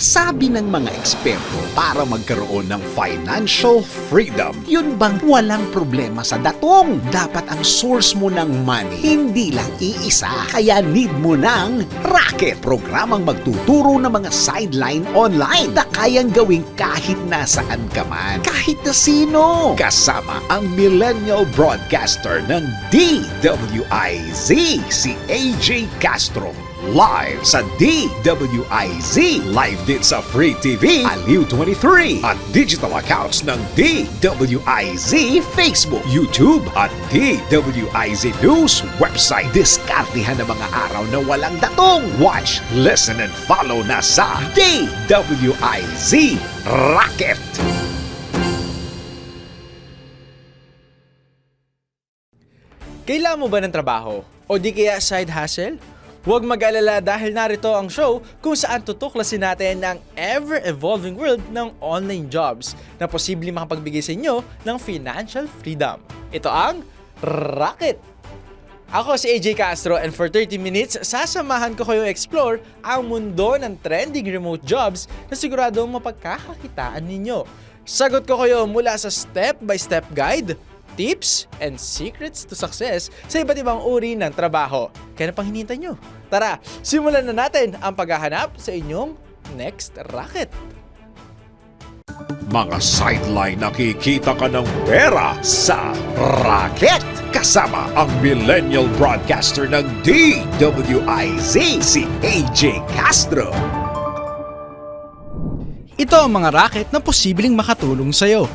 Sabi ng mga eksperto, para magkaroon ng financial freedom, yun bang walang problema sa datong? Dapat ang source mo ng money, hindi lang iisa. Kaya need mo ng Racket, programang magtuturo ng mga sideline online na kayang gawing kahit nasaan ka man, kahit na sino. Kasama ang millennial broadcaster ng DWIZ, si AJ Castro live sa DWIZ. Live din sa Free TV, Aliw 23 at digital accounts ng DWIZ Facebook, YouTube at DWIZ News website. Diskartihan ng mga araw na walang datong. Watch, listen and follow na sa DWIZ Rocket. Kailangan mo ba ng trabaho? O di kaya side hustle? Huwag mag-alala dahil narito ang show kung saan tutuklasin natin ang ever-evolving world ng online jobs na posibleng makapagbigay sa inyo ng financial freedom. Ito ang Rocket! Ako si AJ Castro and for 30 minutes, sasamahan ko kayo explore ang mundo ng trending remote jobs na siguradong mapagkakakitaan ninyo. Sagot ko kayo mula sa step-by-step guide, tips, and secrets to success sa iba't ibang uri ng trabaho. Kaya na pang hinihintay nyo? Tara, simulan na natin ang paghahanap sa inyong next racket. Mga sideline nakikita ka ng pera sa Rocket. Kasama ang millennial broadcaster ng DWIZ, si AJ Castro. Ito ang mga racket na posibleng makatulong sa'yo.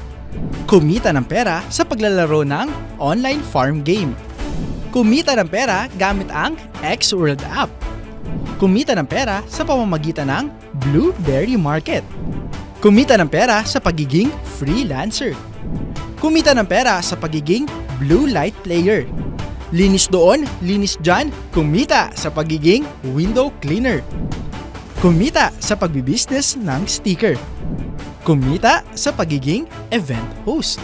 Kumita ng pera sa paglalaro ng online farm game. Kumita ng pera gamit ang X-World app. Kumita ng pera sa pamamagitan ng Blueberry Market. Kumita ng pera sa pagiging freelancer. Kumita ng pera sa pagiging blue light player. Linis doon, linis dyan, kumita sa pagiging window cleaner. Kumita sa pagbibusiness ng sticker. Kumita sa pagiging event host.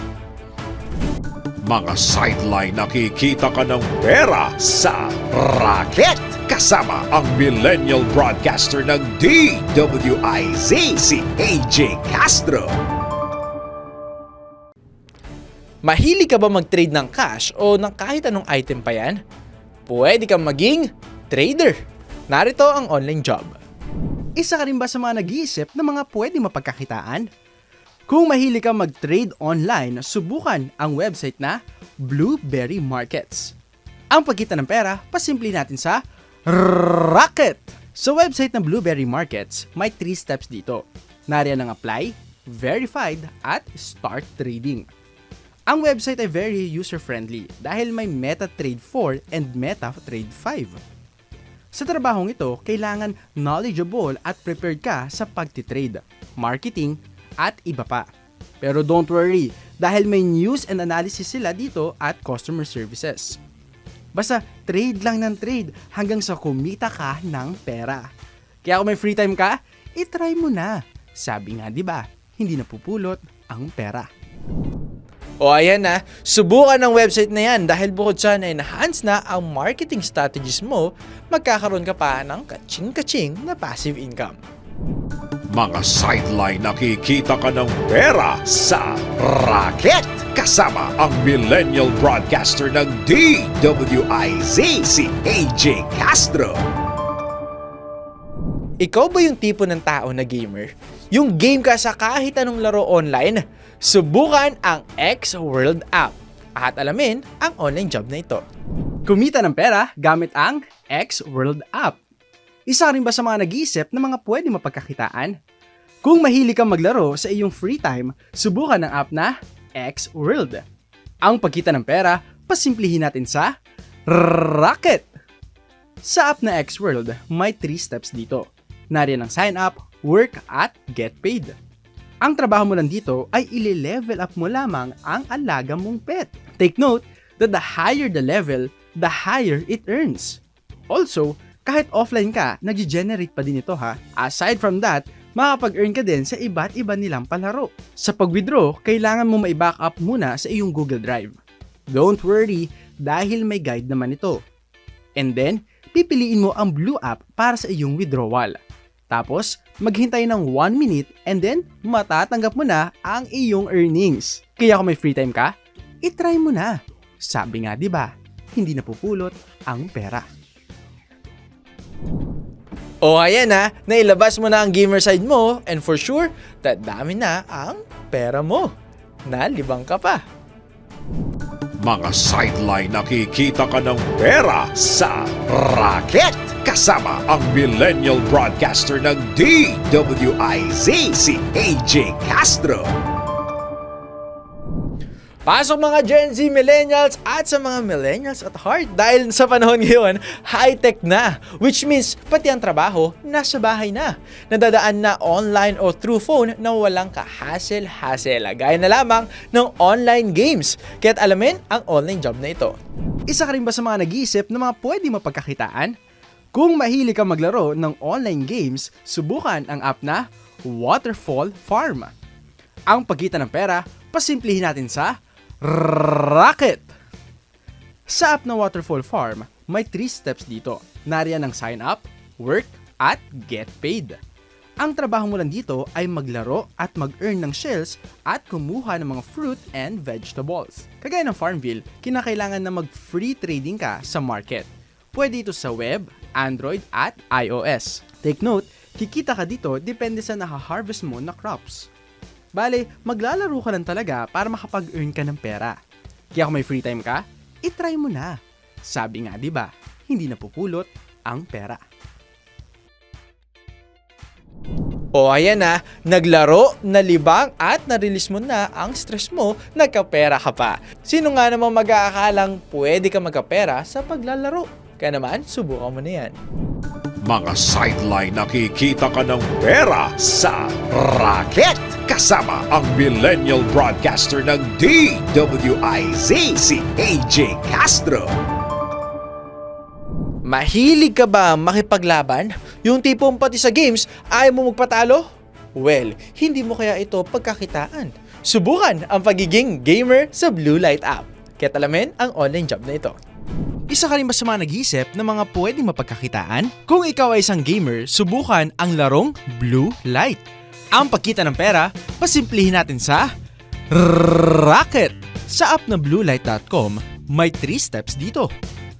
Mga sideline nakikita ka ng pera sa Rocket. Kasama ang millennial broadcaster ng DWIZ, si AJ Castro. Mahilig ka ba mag-trade ng cash o ng kahit anong item pa yan? Pwede kang maging trader. Narito ang online job. Isa ka rin ba sa mga nag-iisip na mga pwede mapagkakitaan? Kung mahilig ka mag-trade online, subukan ang website na Blueberry Markets. Ang pagkita ng pera, pasimple natin sa Rocket! Sa website ng Blueberry Markets, may 3 steps dito. Nariyan ang apply, verified, at start trading. Ang website ay very user-friendly dahil may MetaTrade 4 and MetaTrade 5. Sa trabahong ito, kailangan knowledgeable at prepared ka sa pagtitrade, marketing, at iba pa. Pero don't worry, dahil may news and analysis sila dito at customer services. Basta trade lang ng trade hanggang sa kumita ka ng pera. Kaya kung may free time ka, itry mo na. Sabi nga 'di ba, hindi napupulot ang pera. O ayan na, subukan ang website na yan dahil bukod sa na enhance na ang marketing strategies mo, magkakaroon ka pa ng kaching-kaching na passive income. Mga sideline nakikita ka ng pera sa Rocket. Kasama ang millennial broadcaster ng DWIZ, si AJ Castro. Ikaw ba yung tipo ng tao na gamer? Yung game ka sa kahit anong laro online? Subukan ang X-World app at alamin ang online job na ito. Kumita ng pera gamit ang X-World app. Isa rin ba sa mga nag-iisip na mga pwede mapagkakitaan? Kung mahilig kang maglaro sa iyong free time, subukan ang app na X-World. Ang pagkita ng pera, pasimplihin natin sa Rocket! Sa app na X-World, may 3 steps dito. Nariyan ang sign up, work, at get paid. Ang trabaho mo lang dito ay ile-level up mo lamang ang alaga mong pet. Take note that the higher the level, the higher it earns. Also, kahit offline ka, nag-generate pa din ito ha. Aside from that, makapag-earn ka din sa iba't iba nilang palaro. Sa pag-withdraw, kailangan mo mai-backup muna sa iyong Google Drive. Don't worry, dahil may guide naman ito. And then, pipiliin mo ang blue app para sa iyong withdrawal. Tapos, maghintay ng 1 minute and then matatanggap mo na ang iyong earnings. Kaya kung may free time ka, itry mo na. Sabi nga 'di ba, hindi napupulot ang pera. O ayan na, nailabas mo na ang gamer side mo and for sure, dadami na ang pera mo. Nalibang ka pa. Mga sideline nakikita ka ng pera sa racket. Kasama ang millennial broadcaster ng DWIZ, si AJ Castro. Pasok mga Gen Z millennials at sa mga millennials at heart dahil sa panahon ngayon, high-tech na. Which means pati ang trabaho nasa bahay na. Nadadaan na online o through phone na walang ka-hassle-hassle. Gaya na lamang ng online games. Kaya't alamin ang online job na ito. Isa ka rin ba sa mga nag-iisip na mga pwede mapagkakitaan? Kung mahilig ka maglaro ng online games, subukan ang app na Waterfall Farm. Ang pagkita ng pera, pasimplihin natin sa Rocket! Sa app na Waterfall Farm, may 3 steps dito. Nariyan ang sign up, work, at get paid. Ang trabaho mo lang dito ay maglaro at mag-earn ng shells at kumuha ng mga fruit and vegetables. Kagaya ng Farmville, kinakailangan na mag-free trading ka sa market. Pwede ito sa web, Android at iOS. Take note, kikita ka dito depende sa nakaharvest mo na crops. Bale, maglalaro ka lang talaga para makapag-earn ka ng pera. Kaya kung may free time ka, itry mo na. Sabi nga 'di ba, hindi napupulot ang pera. O ayan na, naglaro, nalibang at na-release mo na ang stress mo, nagkapera ka pa. Sino nga namang mag-aakalang pwede ka magkapera sa paglalaro? Kaya naman, subukan mo na yan. Mga sideline nakikita ka ng pera sa racket. Kasama ang millennial broadcaster ng DWIZ, si AJ Castro. Mahilig ka ba makipaglaban? Yung tipong pati sa games, ayaw mo magpatalo? Well, hindi mo kaya ito pagkakitaan. Subukan ang pagiging gamer sa Blue Light app. Kaya talamin ang online job na ito. Isa ka rin ba sa mga nag-iisip ng mga pwedeng mapagkakitaan? Kung ikaw ay isang gamer, subukan ang larong Blue Light. Ang pagkita ng pera, pasimplihin natin sa Rocket! Sa app na bluelight.com, may 3 steps dito.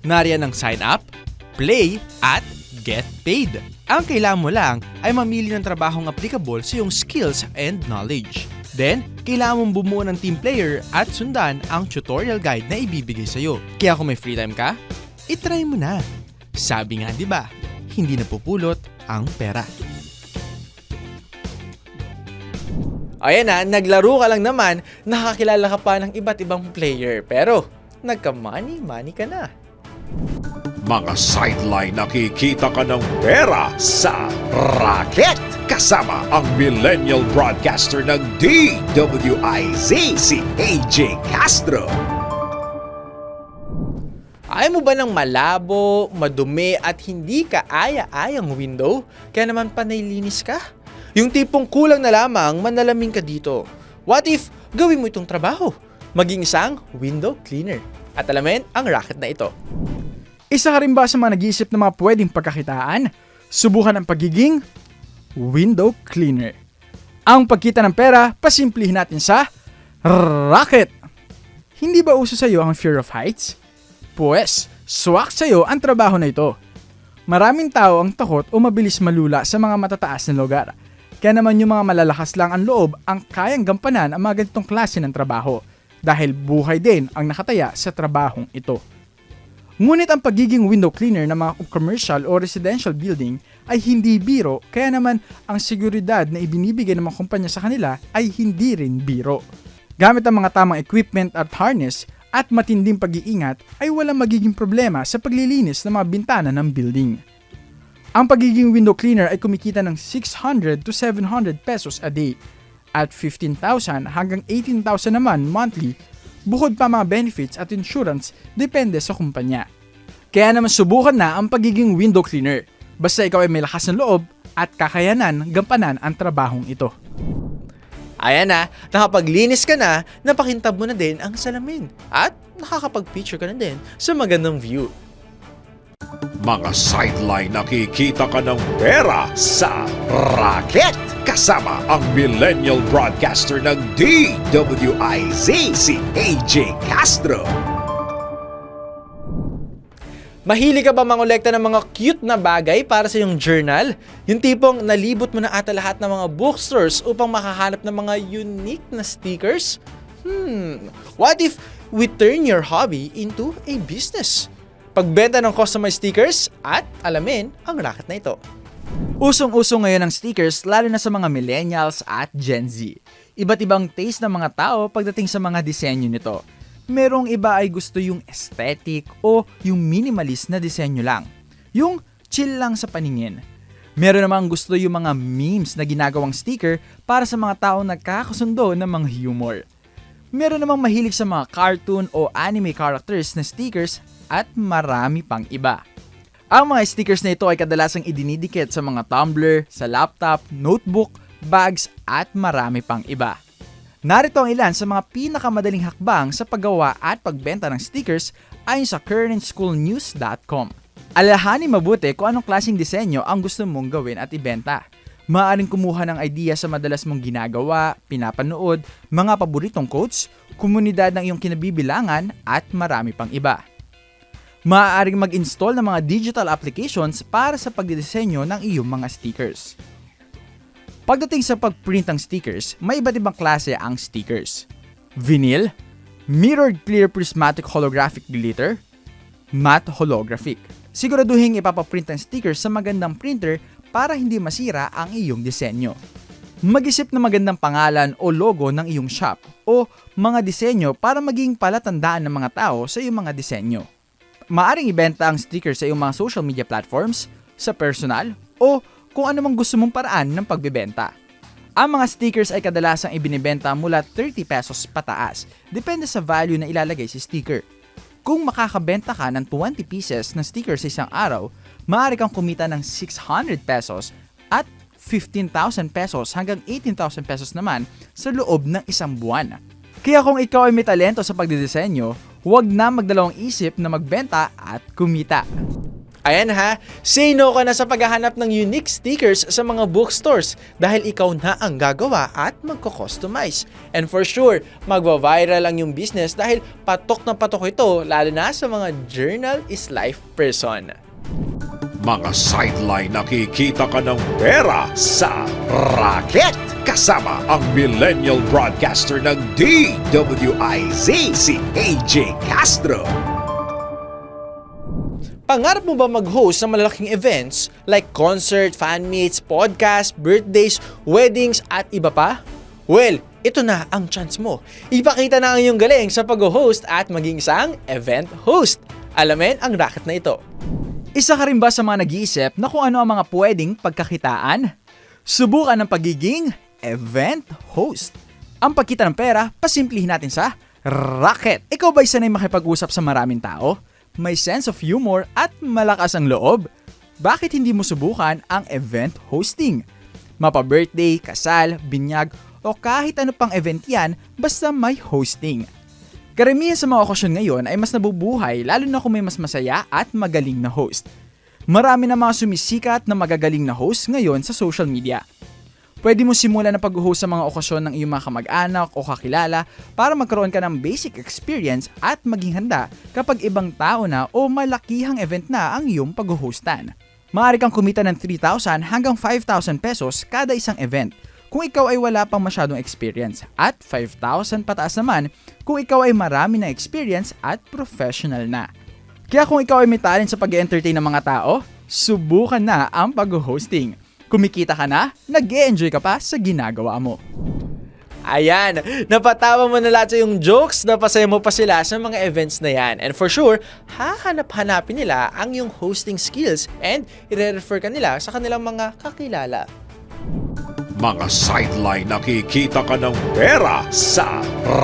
Nariyan ang sign up, play, at get paid. Ang kailangan mo lang ay mamili ng trabahong applicable sa iyong skills and knowledge. Then, kailangan mong bumuo ng team player at sundan ang tutorial guide na ibibigay sa iyo. Kaya kung may free time ka, itry mo na. Sabi nga 'di ba, hindi napupulot ang pera. Ayan na, naglaro ka lang naman, nakakilala ka pa ng iba't ibang player. Pero, nagka-money-money ka na. Mga sideline nakikita ka ng pera sa racket. Kasama ang millennial broadcaster ng DWIZ, si AJ Castro. Ayaw mo ba ng malabo, madumi at hindi ka aya-ayang window? Kaya naman panaylinis ka? Yung tipong kulang na lamang manalamin ka dito. What if gawin mo itong trabaho? Maging isang window cleaner. At alamin ang racket na ito. Isa ka rin ba sa mga nag-iisip ng mga pwedeng pagkakitaan? Subukan ang pagiging window cleaner. Ang pagkita ng pera, pasimplihin natin sa racket. Hindi ba uso sa iyo ang fear of heights? Pues, swak sa iyo ang trabaho na ito. Maraming tao ang takot o mabilis malula sa mga matataas na lugar. Kaya naman yung mga malalakas lang ang loob ang kayang gampanan ang mga ganitong klase ng trabaho dahil buhay din ang nakataya sa trabahong ito. Ngunit ang pagiging window cleaner ng mga commercial o residential building ay hindi biro kaya naman ang seguridad na ibinibigay ng mga kumpanya sa kanila ay hindi rin biro. Gamit ang mga tamang equipment at harness at matinding pag-iingat ay walang magiging problema sa paglilinis ng mga bintana ng building. Ang pagiging window cleaner ay kumikita ng 600 to 700 pesos a day at 15,000 hanggang 18,000 naman monthly bukod pa mga benefits at insurance depende sa kumpanya. Kaya naman subukan na ang pagiging window cleaner basta ikaw ay may lakas ng loob at kakayanan gampanan ang trabahong ito. Ayan na, nakapaglinis ka na, napakintab mo na din ang salamin at nakakapag-picture ka na din sa magandang view. Mga sideline nakikita ka ng pera sa racket. Kasama ang millennial broadcaster ng DWIZ, si AJ Castro. Mahilig ka ba mangolekta ng mga cute na bagay para sa iyong journal? Yung tipong nalibot mo na ata lahat ng mga bookstores upang makahanap ng mga unique na stickers? Hmm, what if we turn your hobby into a business? Pagbenta ng customized stickers at alamin ang racket na ito. Usong-uso ngayon ang stickers lalo na sa mga millennials at Gen Z. Iba't ibang taste ng mga tao pagdating sa mga disenyo nito. Merong iba ay gusto yung aesthetic o yung minimalist na disenyo lang. Yung chill lang sa paningin. Meron namang gusto yung mga memes na ginagawang sticker para sa mga tao nagkakasundo ng mga humor. Meron namang mahilig sa mga cartoon o anime characters na stickers at marami pang iba. Ang mga stickers na ito ay kadalasang idinidikit sa mga tumbler, sa laptop, notebook, bags at marami pang iba. Narito ang ilan sa mga pinakamadaling hakbang sa paggawa at pagbenta ng stickers ayon sa currentschoolnews.com. Alahanin mabuti kung anong klaseng disenyo ang gusto mong gawin at ibenta. Maaaring kumuha ng idea sa madalas mong ginagawa, pinapanood, mga paboritong quotes, komunidad ng iyong kinabibilangan at marami pang iba. Maaaring mag-install ng mga digital applications para sa pagdidisenyo ng iyong mga stickers. Pagdating sa pag-print ng stickers, may iba't ibang klase ang stickers. Vinyl, mirrored clear prismatic holographic glitter, matte holographic. Siguraduhin ipapaprint ang stickers sa magandang printer para hindi masira ang iyong disenyo. Mag-isip na magandang pangalan o logo ng iyong shop o mga disenyo para maging palatandaan ng mga tao sa iyong mga disenyo. Maaring ibenta ang sticker sa iyong mga social media platforms, sa personal, o kung ano mang gusto mong paraan ng pagbebenta. Ang mga stickers ay kadalasang ibinibenta mula 30 pesos pataas, depende sa value na ilalagay sa sticker. Kung makakabenta ka ng 20 pieces ng sticker sa isang araw, maaari kang kumita ng 600 pesos at 15,000 pesos hanggang 18,000 pesos naman sa loob ng isang buwan. Kaya kung ikaw ay may talento sa pagdidisenyo, huwag na magdalawang isip na magbenta at kumita. Ayan ha, say no ka na sa paghahanap ng unique stickers sa mga bookstores dahil ikaw na ang gagawa at magko-customize. And for sure, magwa-viral ang yung business dahil patok na patok ito lalo na sa mga journal is life person. Mga sideline nakikita ka ng pera sa racket. Kasama ang millennial broadcaster ng DWIZ, si AJ Castro. Pangarap mo ba mag-host ng malalaking events like concert, fan meets, podcast, birthdays, weddings at iba pa? Well, ito na ang chance mo. Ipakita na ang iyong galing sa pag-host at maging isang event host. Alamin ang racket na ito. Isa ka rin ba sa mga nag-iisip na kung ano ang mga pwedeng pagkakitaan? Subukan ng pagiging event host. Ang pagkita ng pera, pasimplihin natin sa racket. Ikaw ba'y sanay makipag-usap sa maraming tao? May sense of humor at malakas ang loob? Bakit hindi mo subukan ang event hosting? Mapa-birthday, kasal, binyag, o kahit ano pang event yan basta may hosting. Karamihan sa mga okasyon ngayon ay mas nabubuhay lalo na kung may mas masaya at magaling na host. Marami na mga sumisikat na magagaling na host ngayon sa social media. Pwede mo simulan na pag-host sa mga okasyon ng iyong mga kamag-anak o kakilala para magkaroon ka ng basic experience at maging handa kapag ibang tao na o malakihang event na ang iyong pag-hostan. Maaari kang kumita ng 3,000 hanggang 5,000 pesos kada isang event kung ikaw ay wala pang masyadong experience at 5,000 pataas naman kung ikaw ay marami na experience at professional na. Kaya kung ikaw ay may talent sa pag-entertain ng mga tao, subukan na ang pag-hosting. Kumikita ka na, nag enjoy ka pa sa ginagawa mo. Ayan, napatawa mo na lahat yung jokes, napasaya mo pa sila sa mga events na yan. And for sure, hahanap-hanapin nila ang yung hosting skills and i-refer ka nila sa kanilang mga kakilala. Mga sideline nakikita ka ng pera sa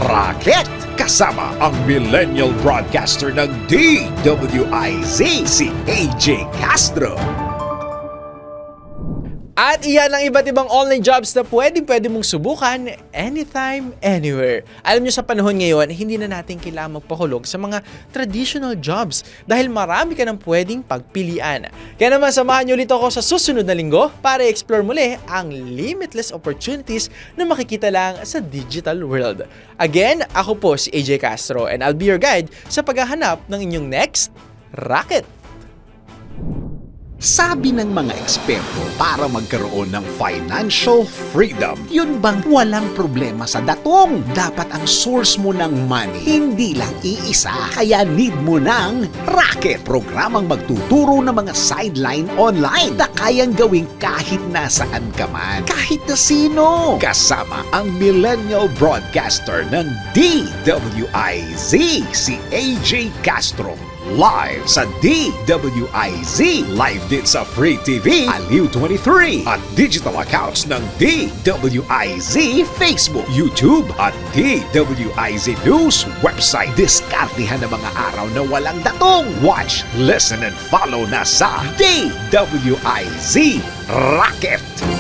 racket. Kasama ang millennial broadcaster ng DWIZ, si AJ Castro. At iyan ang iba't ibang online jobs na pwedeng pwede mong subukan anytime, anywhere. Alam nyo sa panahon ngayon, hindi na natin kailangan magpahulog sa mga traditional jobs dahil marami ka nang pwedeng pagpilian. Kaya naman samahan nyo ulit ako sa susunod na linggo para explore muli ang limitless opportunities na makikita lang sa digital world. Again, ako po si AJ Castro and I'll be your guide sa paghahanap ng inyong next racket. Sabi ng mga eksperto, para magkaroon ng financial freedom, yun bang walang problema sa datong? Dapat ang source mo ng money, hindi lang iisa. Kaya need mo ng Racket, programang magtuturo ng mga sideline online na kayang gawin kahit nasaan ka man, kahit na sino. Kasama ang millennial broadcaster ng DWIZ, si AJ Castro live sa DWIZ. Live din sa Free TV, Aliw 23 at digital accounts ng DWIZ Facebook, YouTube at DWIZ News website. Diskartihan ng mga araw na walang datong. Watch, listen and follow na sa DWIZ Rocket.